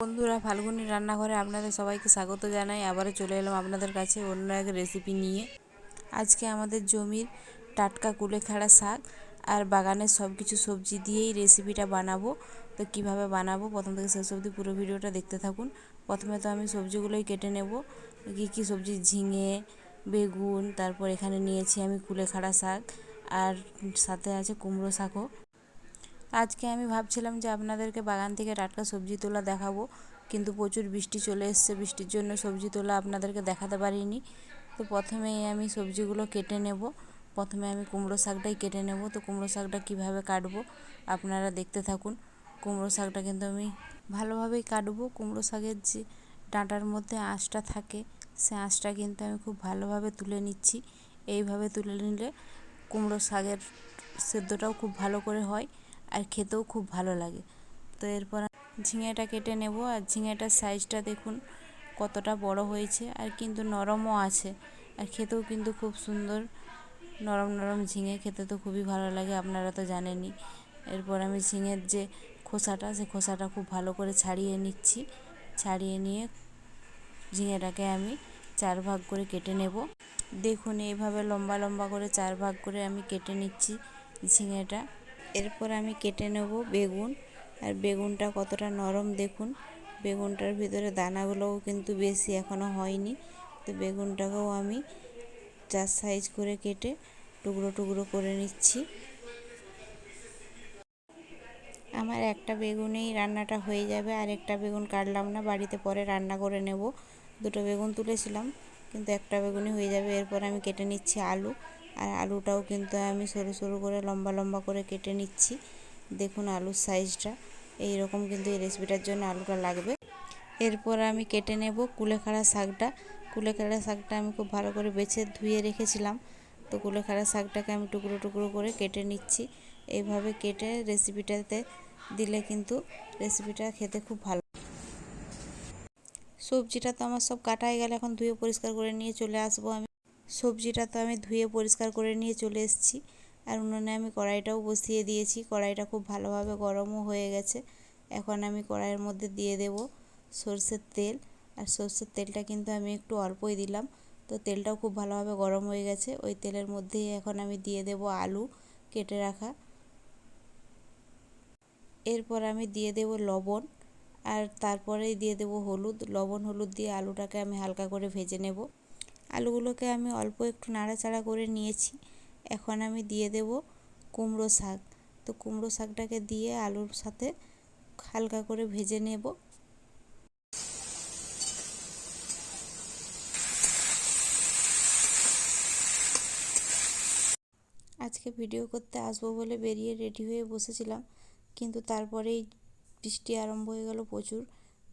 বন্ধুরা, ফাল্গুনি রান্নাঘরে আপনাদের সবাইকে স্বাগত জানাই। আবারও চলে এলাম আপনাদের কাছে অন্য এক রেসিপি নিয়ে। আজকে আমাদের জমির টাটকা কুলেখাড়া শাক আর বাগানের সব কিছু সবজি দিয়েই রেসিপিটা বানাবো। তো কীভাবে বানাবো? প্রথম থেকে শেষ অবধি পুরো ভিডিওটা দেখতে থাকুন। প্রথমে তো আমি সবজিগুলোই কেটে নেব। কী কী সবজি? ঝিঙে, বেগুন, তারপর এখানে নিয়েছি আমি কুলেখাড়া শাক। আর সাথে আছে কুমড়ো শাকও। আজকে আমি ভাবছিলাম যে আপনাদেরকে বাগান থেকে টাটকা সবজি তোলা দেখাবো, কিন্তু প্রচুর বৃষ্টি চলে এসছে। বৃষ্টির জন্য সবজি তোলা আপনাদেরকে দেখাতে পারিনি। তো প্রথমেই আমি সবজিগুলো কেটে নেব। প্রথমে আমি কুমড়ো শাকটাই কেটে নেব। তো কুমড়ো শাকটা কীভাবে কাটবো আপনারা দেখতে থাকুন। কুমড়ো শাকটা কিন্তু আমি ভালোভাবেই কাটবো। কুমড়ো শাকের যে ডাঁটার মধ্যে আঁশটা থাকে, সে আঁশটা কিন্তু আমি খুব ভালোভাবে তুলে নিচ্ছি। এইভাবে তুলে নিলে কুমড়ো শাকের সেদ্ধটাও খুব ভালো করে হয়। আর খেতেও খুব ভালো লাগে। তো এরপর ঝিঙেটা কেটে নেব আর ঝিঙেটার সাইজটা দেখুন কতটা বড় হয়েছে আর কিন্তু নরমও আছে। আর খেতেও কিন্তু খুব সুন্দর। নরম নরম ঝিঙে খেতে তো খুবই ভালো লাগে, আপনারা তো জানেনই। এরপর আমি ঝিঙের যে খোসাটা, সে খোসাটা খুব ভালো করে ছাড়িয়ে নিচ্ছি। ছাড়িয়ে নিয়ে ঝিঙেটাকে আমি চার ভাগ করে কেটে নেব। দেখুন এইভাবে লম্বা লম্বা করে চার ভাগ করে আমি কেটে নিচ্ছি ঝিঙেটা। এরপর আমি কেটে নেব বেগুন। আর বেগুনটা কতটা নরম দেখুন, বেগুনটার ভিতরে দানাগুলোও কিন্তু বেশি এখনও হয়নি। তো বেগুনটাকেও আমি চার সাইজ করে কেটে টুকরো টুকরো করে নিচ্ছি। আমার একটা বেগুনেই রান্নাটা হয়ে যাবে, আর একটা বেগুন কাটলাম না, বাড়িতে পরে রান্না করে নেব। দুটো বেগুন তুলেছিলাম, কিন্তু একটা বেগুনই হয়ে যাবে। এরপর আমি কেটে নিচ্ছি আলু। আর আলুটাও কিন্তু আমি সরু সরু করে, লম্বা লম্বা করে কেটে নিচ্ছি। দেখুন আলুর সাইজটা এই রকম কিন্তু এই রেসিপিটার জন্য আলুটা লাগবে। এরপর আমি কেটে নেব কুলেখাড়া শাকটা। কুলেখাড়া শাকটা আমি খুব ভালো করে বেছে ধুয়ে রেখেছিলাম। তো কুলেখাড়া শাকটাকে আমি টুকরো টুকরো করে কেটে নিচ্ছি। এইভাবে কেটে রেসিপিটাতে দিলে কিন্তু রেসিপিটা খেতে খুব ভালো। সবজিটা তো আমার সব কাটাই গেলে, এখন ধুয়ে পরিষ্কার করে নিয়ে চলে আসব আমি। সবজিটা তো আমি ধুয়ে পরিষ্কার করে নিয়ে চলে এসেছি। আর উনুনে আমি কড়াইটাও বসিয়ে দিয়েছি। কড়াইটা খুব ভালোভাবে গরমও হয়ে গেছে। এখন আমি কড়াইয়ের মধ্যে দিয়ে দেব সর্ষের তেল। আর সর্ষের তেলটা কিন্তু আমি একটু অল্পই দিলাম। তো তেলটাও খুব ভালোভাবে গরম হয়ে গেছে। ওই তেলের মধ্যেই এখন আমি দিয়ে দেব আলু কেটে রাখা। এরপর আমি দিয়ে দেব লবণ। আর তারপরেই দিয়ে দেব হলুদ। লবণ, হলুদ দিয়ে আলুটাকে আমি হালকা করে ভেজে নেব। আলুগুলোকে আমি অল্প একটু নাড়াচাড়া করে নিয়েছি। এখন আমি দিয়ে দেব কুমড়ো শাক। তো কুমড়ো শাকটাকে দিয়ে আলুর সাথে হালকা করে ভেজে নেব। আজকে ভিডিও করতে আসব বলে বেরিয়ে রেডি হয়ে বসেছিলাম, কিন্তু তারপরেই বৃষ্টি আরম্ভ হয়ে গেল প্রচুর।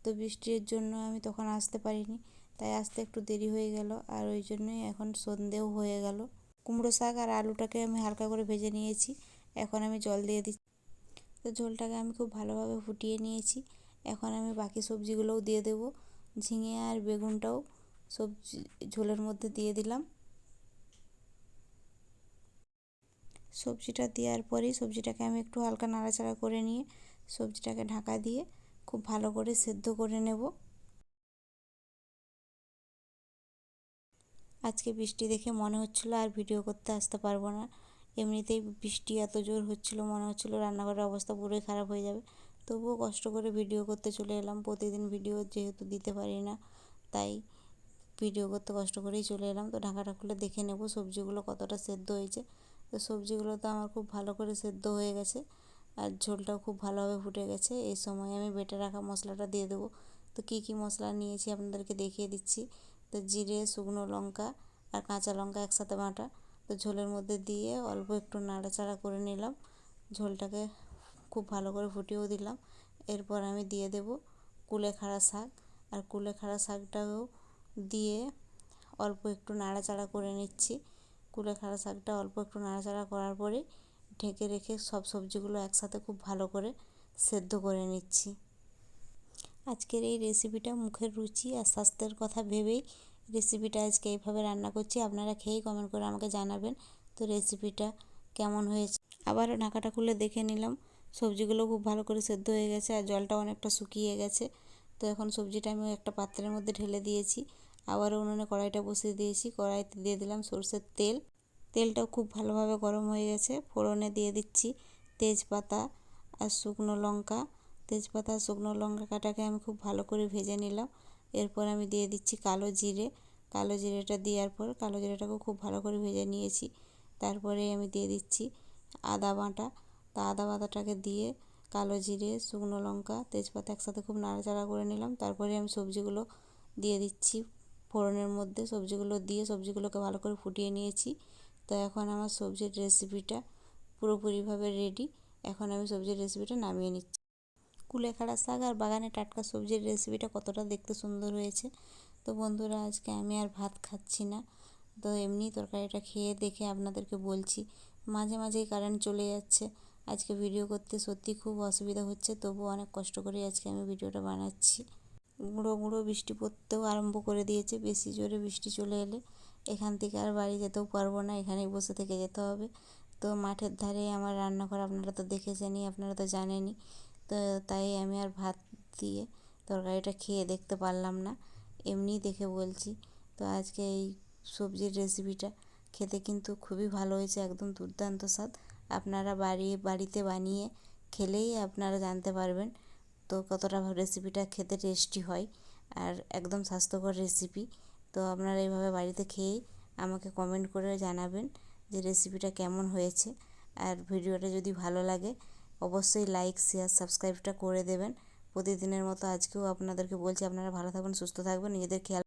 তো বৃষ্টির জন্য আমি তখন আসতে পারিনি। তাই আসতে একটু দেরি হয়ে গেল। আর ওই জন্যই এখন সন্ধেও হয়ে গেল। কুমড়ো শাক আর আলুটাকে আমি হালকা করে ভেজে নিয়েছি। এখন আমি জল দিয়ে দিচ্ছি। তো ঝোলটাকে আমি খুব ভালোভাবে ফুটিয়ে নিয়েছি। এখন আমি বাকি সবজিগুলোও দিয়ে দেব। ঝিঙে আর বেগুনটাও সবজি, ঝোলের মধ্যে দিয়ে দিলাম। সবজিটা দেওয়ার পরেই সবজিটাকে আমি একটু হালকা নাড়াচাড়া করে নিয়ে সবজিটাকে ঢাকা দিয়ে খুব ভালো করে সেদ্ধ করে নেব। আজকে বৃষ্টি দেখে মনে হচ্ছিল আর ভিডিও করতে আসতে পারব না। এমনিতেই বৃষ্টি এত জোর হচ্ছিল, মনে হচ্ছিল রান্নাঘরের অবস্থা পুরোই খারাপ হয়ে যাবে। তবুও কষ্ট করে ভিডিও করতে চলে এলাম। প্রতিদিন ভিডিও যেহেতু দিতে পারি না, তাই ভিডিও করতে কষ্ট করেই চলে এলাম। তো ঢাকাটা খুলে দেখে নেব সবজিগুলো কতটা সেদ্ধ হয়েছে। তো সবজিগুলো তো আমার খুব ভালো করে সেদ্ধ হয়ে গেছে আর ঝোলটাও খুব ভালোভাবে ফুটে গেছে। এই সময় আমি বেটে রাখা মশলাটা দিয়ে দেবো। তো কী কী মশলা নিয়েছি আপনাদেরকে দেখিয়ে দিচ্ছি। তো জিরে, শুকনো লঙ্কা আর কাঁচা লঙ্কা একসাথে বাটা। তো ঝোলের মধ্যে দিয়ে অল্প একটু নাড়াচাড়া করে নিলাম। ঝোলটাকে খুব ভালো করে ফুটিয়েও দিলাম। এরপর আমি দিয়ে দেব কুলেখাড়া শাক। আর কুলেখাড়া শাকটাও দিয়ে অল্প একটু নাড়াচাড়া করে নিচ্ছি। কুলেখাড়া শাকটা অল্প একটু নাড়াচাড়া করার পরে ঢেকে রেখে সব সবজিগুলো একসাথে খুব ভালো করে সেদ্ধ করে নিচ্ছি। আজকের এই রেসিপিটা মুখের রুচি আর স্বাস্থ্যের কথা ভেবেই রেসিপিটা আজকে এইভাবে রান্না করছি। আপনারা খেয়েই কমেন্ট করে আমাকে জানাবেন তো রেসিপিটা কেমন হয়েছে। আবারও ঢাকাটা খুলে দেখে নিলাম। সবজিগুলো খুব ভালো করে সেদ্ধ হয়ে গেছে আর জলটা অনেকটা শুকিয়ে গেছে। তো এখন সবজিটা আমি একটা পাত্রের মধ্যে ঢেলে দিয়েছি। আবারও উনুনে কড়াইটা বসিয়ে দিয়েছি। কড়াইতে দিয়ে দিলাম সরষের তেল। তেলটাও খুব ভালোভাবে গরম হয়ে গেছে। ফোড়নে দিয়ে দিচ্ছি তেজপাতা আর শুকনো লঙ্কা। তেজপাতা, শুকনো লঙ্কা কাটাকে আমি খুব ভালো করে ভেজে নিলাম। এরপর আমি দিয়ে দিচ্ছি কালো জিরে। কালো জিরেটা দেওয়ার পর কালো জিরেটাকেও খুব ভালো করে ভেজে নিয়েছি। তারপরে আমি দিয়ে দিচ্ছি আদা বাটা। তা আদা বাটাটাকে দিয়ে কালো জিরে, শুকনো লঙ্কা, তেজপাতা একসাথে খুব নাড়াচাড়া করে নিলাম। তারপরে আমি সবজিগুলো দিয়ে দিচ্ছি ফোড়নের মধ্যে। সবজিগুলো দিয়ে সবজিগুলোকে ভালো করে ফুটিয়ে নিয়েছি। তো এখন আমার সবজির রেসিপিটা পুরোপুরিভাবে রেডি এখন আমি সবজির রেসিপিটা নামিয়ে নিচ্ছি। কুলেখাড়া শাক আর বাগানে টাটকা সবজির রেসিপিটা কতটা দেখতে সুন্দর হয়েছে। তো বন্ধুরা, আজকে আমি আর ভাত খাচ্ছি না। তো এমনি তরকারিটা খেয়ে দেখে আপনাদেরকে বলছি, মাঝে মাঝেই কারেন্ট চলে যাচ্ছে। আজকে ভিডিও করতে সত্যি খুব অসুবিধা হচ্ছে তবু অনেক কষ্ট করে আজকে আমি ভিডিওটা বানাচ্ছি। গুঁড়ো গুঁড়ো বৃষ্টি পড়তেও আরম্ভ করে দিয়েছে, বেশি জোরে বৃষ্টি চলে এলে এখান থেকে আর বাড়ি যেতেও পারব না, এখানেই বসে থেকে যেতে হবে। তো মাঠের ধারে আমার রান্নাঘর আপনারা তো দেখেছেনই, আপনারা তো জানেনই। তো তাই আমি আর ভাত দিয়ে তরকারিটা খেয়ে দেখতে পারলাম না। এমনিই দেখে বলছি, তো আজকে এই সবজির রেসিপিটা খেতে কিন্তু খুবই ভালো হয়েছে, একদম দুর্দান্ত স্বাদ। আপনারা বাড়ি, বাড়িতে বানিয়ে খেলেই আপনারা জানতে পারবেন তো কতটা রেসিপিটা খেতে টেস্টি হয় আর একদম স্বাস্থ্যকর রেসিপি তো আপনারা এইভাবে বাড়িতে খেয়েই আমাকে কমেন্ট করে জানাবেন যে রেসিপিটা কেমন হয়েছে। আর ভিডিওটা যদি ভালো লাগে অবশ্যই লাইক শেয়ার সাবস্ক্রাইবটা করে দেবেন। প্রতিদিনের মতো আজকেও আপনাদেরকে বলছি, আপনারা ভালো থাকবেন সুস্থ থাকবেন। নিজেদের খেয়াল